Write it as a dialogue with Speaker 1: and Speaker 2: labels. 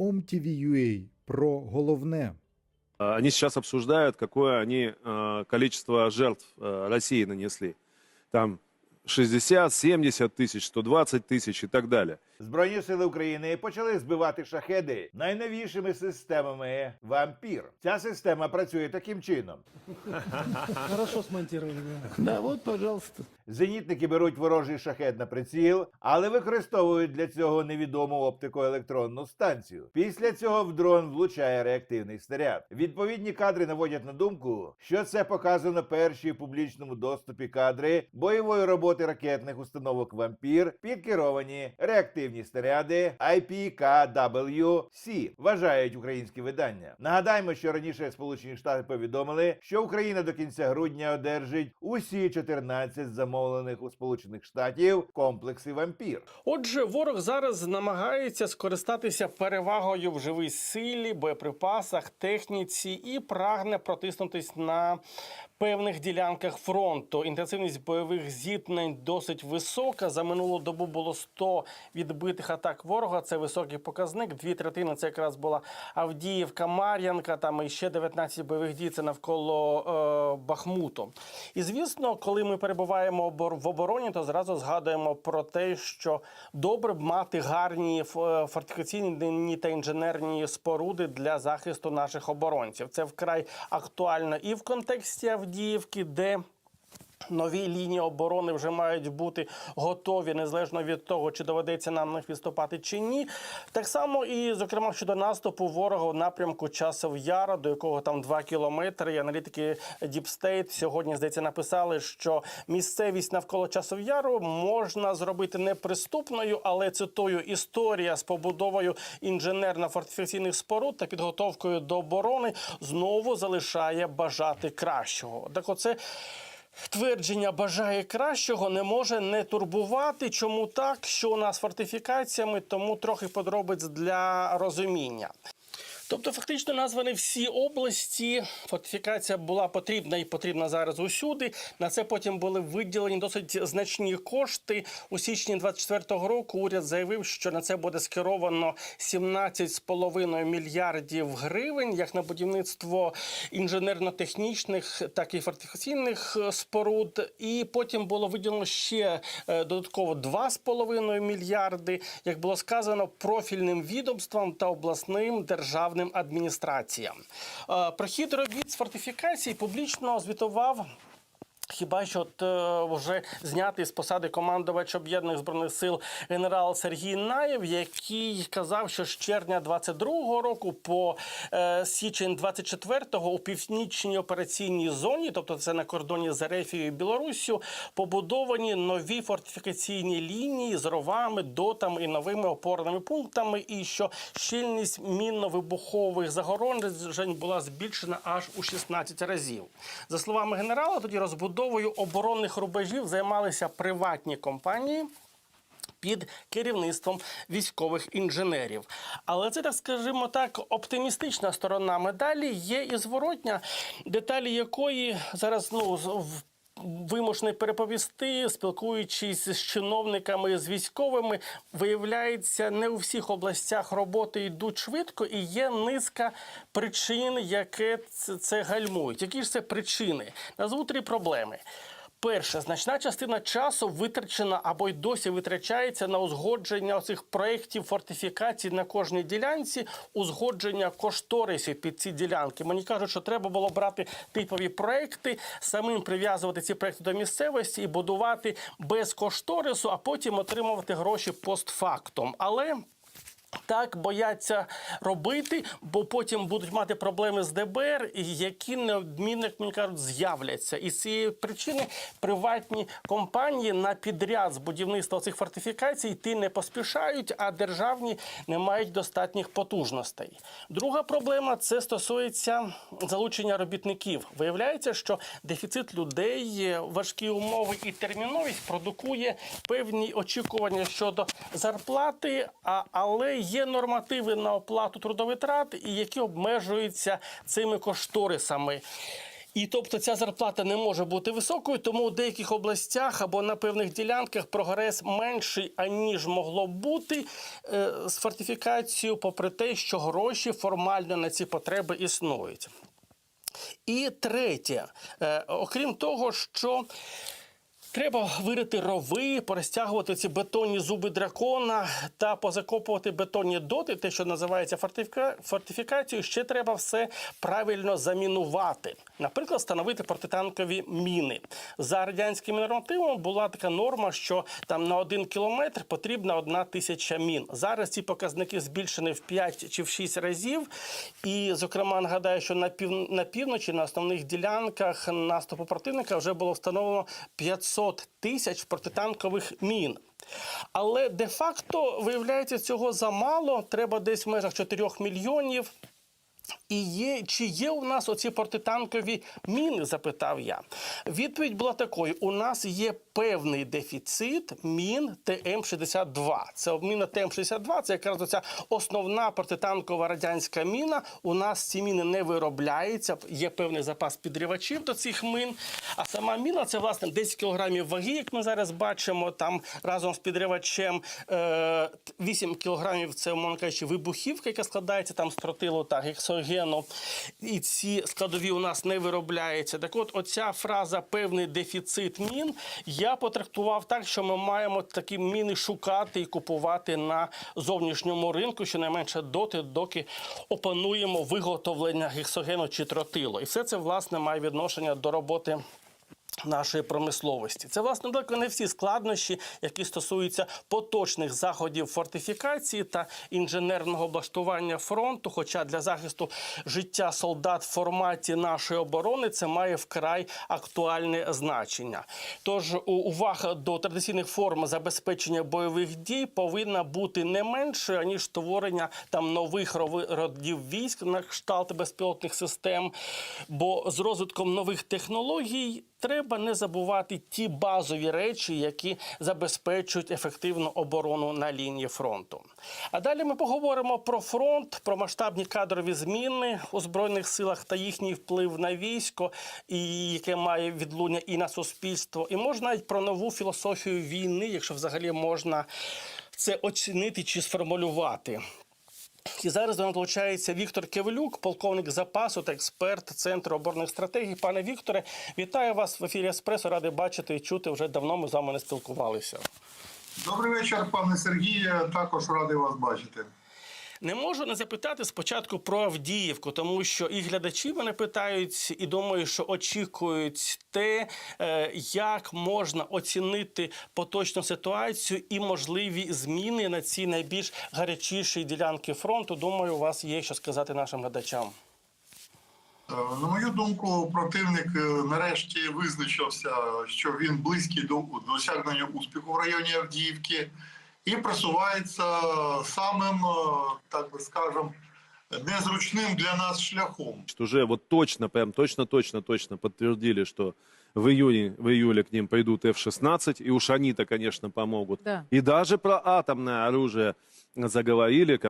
Speaker 1: OMTV.ua про головне.
Speaker 2: А, Они сейчас обсуждают, какое они э, количество жертв э, России нанесли. Там 60, 70 тысяч, 120 тысяч и так далее.
Speaker 3: Збройні сили України почали збивати шахеди найновішими системами вампір. Ця система працює таким чином:
Speaker 4: Хорошо смонтировали. Да. да, пожалуйста.
Speaker 3: зенітники беруть ворожий шахет на приціл, але використовують для цього невідому оптико-електронну станцію. Після цього в дрон влучає реактивний снаряд. Відповідні кадри наводять на думку, що це показано перші в публічному доступі кадри бойової роботи ракетних установок вампір під керовані реактивні снаряди IPKWC, вважають українські видання. Нагадаємо, що раніше Сполучені Штати повідомили, що Україна до кінця грудня одержить усі 14 замовлених у Сполучених Штатів комплекси вампір.
Speaker 4: Отже, ворог зараз намагається скористатися перевагою в живій силі, боєприпасах, техніці і прагне протиснутись на певних ділянках фронту. Інтенсивність бойових зіткнень досить висока. За минулу добу було 100 відбитих атак ворога. Це високий показник. Дві третини це якраз була Авдіївка, Мар'янка. Там і ще 19 бойових дій. Це навколо е, Бахмуту. І звісно, коли ми перебуваємо в обороні, то зразу згадуємо про те, що добре б мати гарні ф- фортифікаційні та інженерні споруди для захисту наших оборонців. Це вкрай актуально і в контексті Авдіївки, де Нові лінії оборони вже мають бути готові незалежно від того, чи доведеться нам них відступати чи ні. Так само і зокрема щодо наступу ворога в напрямку Часов Яра, до якого там 2 кілометри. І аналітики State сьогодні здається написали, що місцевість навколо Часов Яру можна зробити неприступною, але цитую історія з побудовою інженерно-фортифікаційних споруд та підготовкою до оборони знову залишає бажати кращого. Так, оце. Твердження бажає кращого не може не турбувати. Чому так? Що у нас фортифікаціями, тому трохи подробиць для розуміння. Тобто, фактично названі всі області. Фортифікація була потрібна і потрібна зараз усюди. На це потім були виділені досить значні кошти. У січні 24-го року уряд заявив, що на це буде скеровано 17,5 мільярдів гривень, як на будівництво інженерно-технічних, так і фортифікаційних е, споруд. І потім було виділено ще е, додатково 2,5 мільярди, як було сказано, профільним відомствам та обласним державним адміністраціям. Прохід робіт з фортифікації публічно звітував. Хіба що от, е, вже знятий з посади командувач об'єднаних збройних сил генерал Сергій Наєв, який казав, що з червня 22-го року по е, січень 24-го у північній операційній зоні, тобто це на кордоні з Ерефією і Білоруссю, побудовані нові фортифікаційні лінії з ровами, дотами і новими опорними пунктами, і що щільність мінно-вибухових загороджень була збільшена аж у 16 разів. За словами генерала, тоді розбудовою оборонних рубежів займалися приватні компанії. Під керівництвом військових інженерів, але це так скажімо так, оптимістична сторона медалі. Є і зворотня, деталі якої зараз ну вимушений переповісти, спілкуючись з чиновниками, з військовими, виявляється, не у всіх областях роботи йдуть швидко, і є низка причин, які це, гальмують. Які ж це причини? Назву три проблеми. Перше, значна частина часу витрачена або й досі витрачається на узгодження цих проєктів фортифікацій на кожній ділянці, узгодження кошторисів під ці ділянки. Мені кажуть, що треба було брати типові проекти, самим прив'язувати ці проекти до місцевості і будувати без кошторису, а потім отримувати гроші постфактум. Але так бояться робити, бо потім будуть мати проблеми з ДБР, які неодмінно, як мені кажуть, з'являться. І з цієї причини приватні компанії на підряд з будівництва цих фортифікацій йти не поспішають, а державні не мають достатніх потужностей. Друга проблема це стосується залучення робітників. Виявляється, що дефіцит людей, важкі умови і терміновість продукує певні очікування щодо зарплати, а, але є нормативи на оплату трудовитрат, і які обмежуються цими кошторисами. І тобто ця зарплата не може бути високою, тому у деяких областях або на певних ділянках прогрес менший, аніж могло бути е, з фортифікацією, попри те, що гроші формально на ці потреби існують. І третє, е, окрім того, що Треба вирити рови, порозтягувати ці бетонні зуби дракона та позакопувати бетонні доти, те, що називається фортифіка... фортифікацією. Ще треба все правильно замінувати. Наприклад, встановити протитанкові міни. За радянськими нормативами була така норма, що там на один кілометр потрібна одна тисяча мін. Зараз ці показники збільшені в 5 чи в 6 разів. І, зокрема, нагадаю, що на пів на півночі, на основних ділянках наступу противника вже було встановлено 500 тисяч протитанкових мін. Але де-факто виявляється цього замало. Треба десь в межах 4 мільйонів. І є, чи є у нас оці протитанкові міни? запитав я. Відповідь була такою: у нас є певний дефіцит мін ТМ-62. Це міна ТМ-62, це якраз оця основна протитанкова радянська міна. У нас ці міни не виробляються, є певний запас підривачів до цих мін. А сама міна це власне 10 кілограмів ваги, як ми зараз бачимо. Там разом з підривачем е, 8 кілограмів це, кажучи, вибухівка, яка складається там з тротилу та гексогену. І ці складові у нас не виробляються. Так от, оця фраза певний дефіцит мін я потрактував так, що ми маємо такі міни шукати і купувати на зовнішньому ринку, щонайменше доти, доки опануємо виготовлення гексогену чи тротилу. І все це власне має відношення до роботи. Нашої промисловості це власне далеко не всі складнощі, які стосуються поточних заходів фортифікації та інженерного облаштування фронту. Хоча для захисту життя солдат в форматі нашої оборони це має вкрай актуальне значення. Тож увага до традиційних форм забезпечення бойових дій повинна бути не меншою аніж створення там нових родів військ на кшталт безпілотних систем. Бо з розвитком нових технологій треба не забувати ті базові речі, які забезпечують ефективну оборону на лінії фронту. А далі ми поговоримо про фронт, про масштабні кадрові зміни у збройних силах та їхній вплив на військо, і яке має відлуння і на суспільство. І можна навіть про нову філософію війни, якщо взагалі можна це оцінити чи сформулювати. І зараз до нас долучається Віктор Кевелюк, полковник запасу та експерт Центру оборонних стратегій. Пане Вікторе, вітаю вас в ефірі Еспресо. Радий бачити і чути. Вже давно ми з вами не спілкувалися.
Speaker 1: Добрий вечір, пане Сергію. Також радий вас бачити.
Speaker 4: Не можу не запитати спочатку про Авдіївку, тому що і глядачі мене питають, і думаю, що очікують те, е, як можна оцінити поточну ситуацію і можливі зміни на цій найбільш гарячішій ділянки фронту. Думаю, у вас є що сказати нашим глядачам.
Speaker 1: Е, На мою думку, противник е, нарешті визначився, що він близький до досягнення успіху в районі Авдіївки і просувається самим, е, так би скажем, незручним для нас шляхом.
Speaker 2: Что уже вот точно, прям точно, точно, точно подтвердили, что в июне, в июле к ним пойдут F-16, и уж они-то, конечно, помогут.
Speaker 5: Да.
Speaker 2: И даже про атомное оружие заговорили,